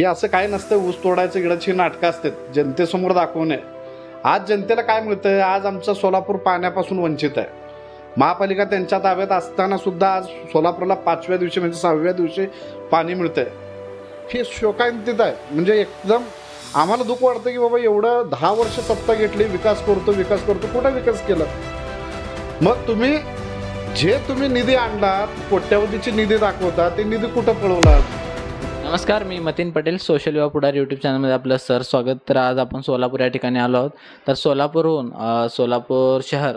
हे असं काय नसतं ऊस तोडायचं इकडाची नाटकं असतात. जनतेसमोर दाखवणे आज जनतेला काय मिळतं आज आमचं सोलापूर पाण्यापासून वंचित आहे. महापालिका त्यांच्या ताब्यात असताना सुद्धा आज सोलापूरला पाचव्या दिवशी म्हणजे सहाव्या दिवशी पाणी मिळतंय. हे शोकांतित आहे. म्हणजे एकदम आम्हाला दुःख वाटतं की बाबा एवढं दहा वर्ष सत्ता घेतली विकास करतो विकास करतो. कुठं विकास केला? मग तुम्ही जे तुम्ही निधी आणलात कोट्यावधीची निधी दाखवता ते निधी कुठं पळवलात? नमस्कार मी मतीन पटेल सोशल युवा पुढार यूट्यूब चॅनलमध्ये आपलं सर स्वागत. तर आज आपण सोलापूर या ठिकाणी आलो आहोत. तर सोलापूरहून सोलापूर शहर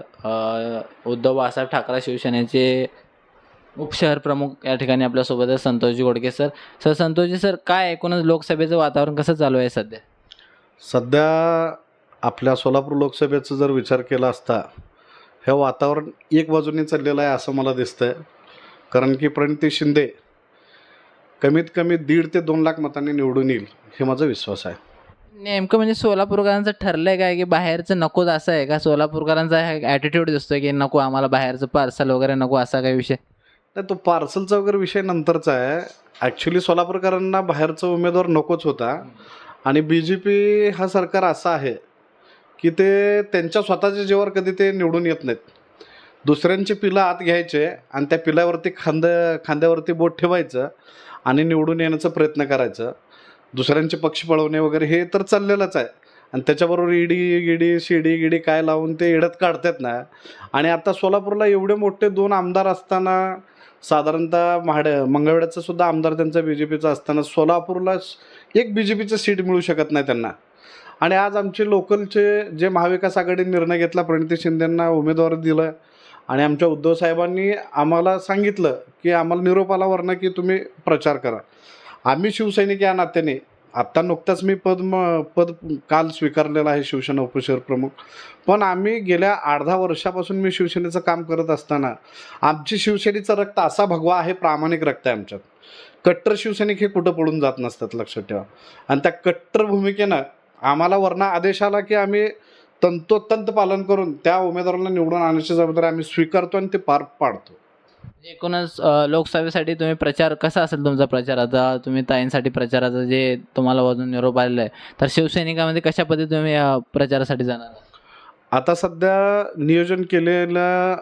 उद्धव बाळासाहेब ठाकरे शिवसेनेचे उपशहर प्रमुख या ठिकाणी आपल्यासोबत आहे Santoshji Godke sir. Sir Santoshji sir काय एकूणच लोकसभेचं वातावरण कसं चालू आहे सध्या? सध्या आपल्या सोलापूर लोकसभेचा जर विचार केला असता हे वातावरण एक बाजूने चाललेलं आहे असं मला दिसतं आहे कारण की प्रणिती शिंदे कमीत कमी दीड ते दोन लाख मतांनी निवडून येईल हे माझा विश्वास आहे. नेमकं म्हणजे सोलापूरकरांचं ठरलंय काय की बाहेरचं नकोच असं आहे का? सोलापूरकरांचा ॲटिट्यूड दिसतोय की नको आम्हाला बाहेरचं पार्सल वगैरे नको असा काही विषय? नाही तो पार्सलचा वगैरे विषय नंतरचा आहे. ॲक्च्युली सोलापूरकरांना बाहेरचा उमेदवार नकोच होता. आणि बी जे पी हा सरकार असा आहे की ते त्यांच्या स्वतःच्या जीवावर कधी ते निवडून येत नाहीत. दुसऱ्यांची पिलं आत घ्यायचे आणि त्या पिलावरती खांद खांद्यावरती बोट ठेवायचं. आणि निवडून येण्याचा प्रयत्न करायचं. दुसऱ्यांचे पक्ष पळवणे वगैरे हे तर चाललेलंच आहे. आणि त्याच्याबरोबर ईडी गिडी शिडी गिडी काय लावून ते एडत काढतात ना. आणि आता सोलापूरला एवढे मोठे दोन आमदार असताना साधारणतः महाड मंगळवेड्याचा सुद्धा आमदार त्यांचा बी जे पीचा असताना सोलापूरला एक बी जे पीचं सीट मिळू शकत नाही त्यांना. आणि आज आमचे लोकलचे जे महाविकास आघाडीने निर्णय घेतला प्रणिती शिंदेंना उमेदवारी दिलं आणि आमच्या उद्धव साहेबांनी आम्हाला सांगितलं की आम्हाला निरोप आला वरनं की तुम्ही प्रचार करा. आम्ही शिवसैनिक या नात्याने आत्ता नुकताच मी पद म पद काल स्वीकारलेलं आहे शिवसेना उपशहर प्रमुख. पण आम्ही गेल्या अर्धा वर्षापासून मी शिवसेनेचं काम करत असताना आमची शिवसेनेचं रक्त असा भगवा आहे प्रामाणिक रक्त आहे आमच्यात. कट्टर शिवसैनिक हे कुठं पडून जात नसतात लक्षात ठेवा. आणि त्या कट्टर भूमिकेनं आम्हाला वरना आदेश आला की आम्ही तंतोतंत पालन करून त्या उमेदवाराला निवडून आणण्याची जबाबदारी आम्ही स्वीकारतो आणि ते पार पाडतो. एकूणच अ, लोकसभेसाठी तुम्ही प्रचार कसा असेल तुमचा प्रचार? आता तुम्ही ताईंसाठी प्रचाराचं जे तुम्हाला वजन निरोप आलेला आहे तर शिवसैनिकामध्ये कशा पद्धतीने तुम्ही प्रचारासाठी जाणार? आता सध्या नियोजन केलेलं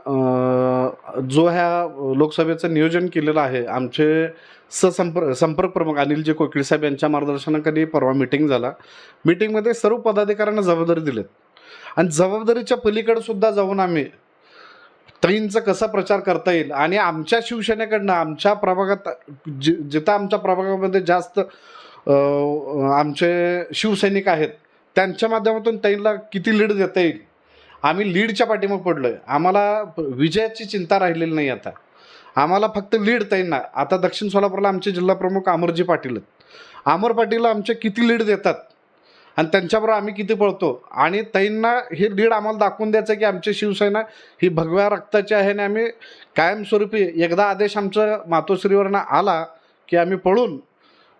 जो ह्या लोकसभेचं नियोजन केलेलं आहे आमचे ससंपर्क संपर्क प्रमुख अनिलजी कोकिळ साहेब यांच्या मार्गदर्शनाखाली परवा मिटिंग झाला. मिटिंगमध्ये सर्व पदाधिकाऱ्यांना जबाबदारी दिलेत. आणि जबाबदारीच्या पलीकडे सुद्धा जाऊन आम्ही ताईंचा कसा प्रचार करता येईल? आणि आमच्या शिवसेनेकडनं आमच्या प्रभागात जि जिथं आमच्या प्रभागामध्ये जास्त आमचे शिवसैनिक आहेत त्यांच्या माध्यमातून ताईंना किती लीड देता येईल? आम्ही लीडच्या पाठीमाग पडलो आहे आम्हाला प- विजयाची चिंता राहिलेली नाही आता. आम्हाला फक्त लीड ताईंना आता दक्षिण सोलापूरला आमचे जिल्हा प्रमुख अमरजी पाटील आहेत. अमर पाटील आमचे किती लीड देतात? आणि त्यांच्याबरोबर आम्ही किती पळतो? आणि त्यांना हे लीड आम्हाला दाखवून द्यायचं की आमची शिवसेना ही भगव्या रक्ताची आहे आणि आम्ही कायमस्वरूपी एकदा आदेश आमचं मातोश्रीवरनं आला की आम्ही पळून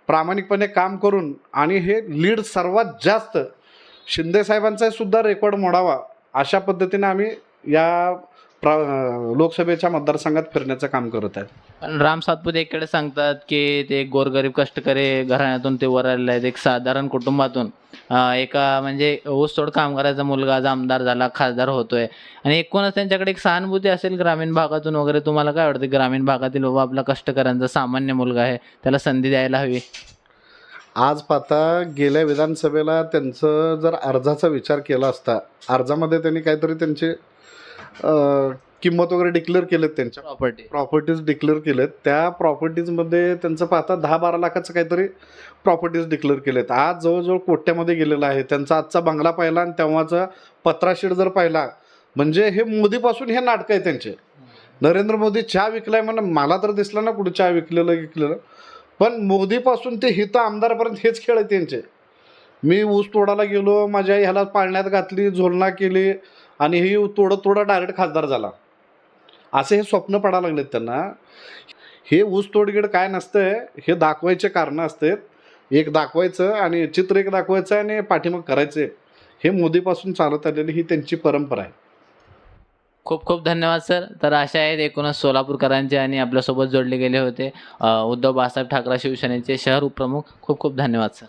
प्रामाणिकपणे काम करून आणि हे लीड सर्वात जास्त शिंदेसाहेबांचासुद्धा रेकॉर्ड मोडावा अशा पद्धतीने आम्ही या प्रा लोकसभेच्या मतदारसंघात फिरण्याचं काम करत आहे पण राम सातपुते एकडे सांगतात की ते गोरगरीब कष्टकरी घराण्यातून ते वर आलेले आहेत. एक साधारण कुटुंबातून अं, एका म्हणजे ऊसतोड कामगाराचा मुलगा आज आमदार झाला खासदार होतोय. आणि एकूणच त्यांच्याकडे एक सहानुभूती असेल ग्रामीण भागातून वगैरे तुम्हाला काय वाटतं? ग्रामीण भागातील बाबा आपला कष्टकऱ्यांचा सामान्य मुलगा आहे त्याला संधी द्यायला हवी. आज पाहता गेल्या विधानसभेला त्यांचं जर अर्जाचा विचार केला असता अर्जामध्ये त्यांनी काहीतरी त्यांचे किंमत वगैरे डिक्लेअर केलेत त्यांच्या. प्रॉपर्टी प्रॉपर्टीज डिक्लेअर केलेत. त्या प्रॉपर्टीजमध्ये त्यांचं पाहता दहा बारा लाखाचं काहीतरी प्रॉपर्टीज डिक्लेअर केलेत. आज जवळजवळ कोट्यामध्ये गेलेलं आहे. त्यांचा आजचा बंगला पाहिला आणि तेव्हाचा पत्राशीट जर पाहिला म्हणजे हे मोदीपासून हे नाटकं आहे त्यांचे. नरेंद्र मोदी चहा विकलाय म्हणून मला तर दिसलं ना कुठं चहा विकलेलं विकलेलं. पण मोदीपासून ते हित आमदारपर्यंत हेच खेळ आहे त्यांचे. मी ऊस तोडायला गेलो माझ्या ह्याला पाळण्यात घातली झोलना केली आणि हे थोडं थोडं डायरेक्ट खासदार झाला. असे हे स्वप्न पडायला लागलेत त्यांना. हे ऊस तोडगिड काय नसतंय हे दाखवायचे कारणं असतात. एक दाखवायचं आणि चित्र एक दाखवायचं आणि पाठीमाग करायचे हे मोदीपासून चालत आलेली ही त्यांची परंपरा आहे. खूप खूप धन्यवाद सर. तर अशा आहेत एकूणच सोलापूरकरांचे आणि आपल्यासोबत जोडले गेले होते उद्धव बाळासाहेब ठाकरे शिवसेनेचे शहर उपप्रमुख. खूप खूप धन्यवाद सर.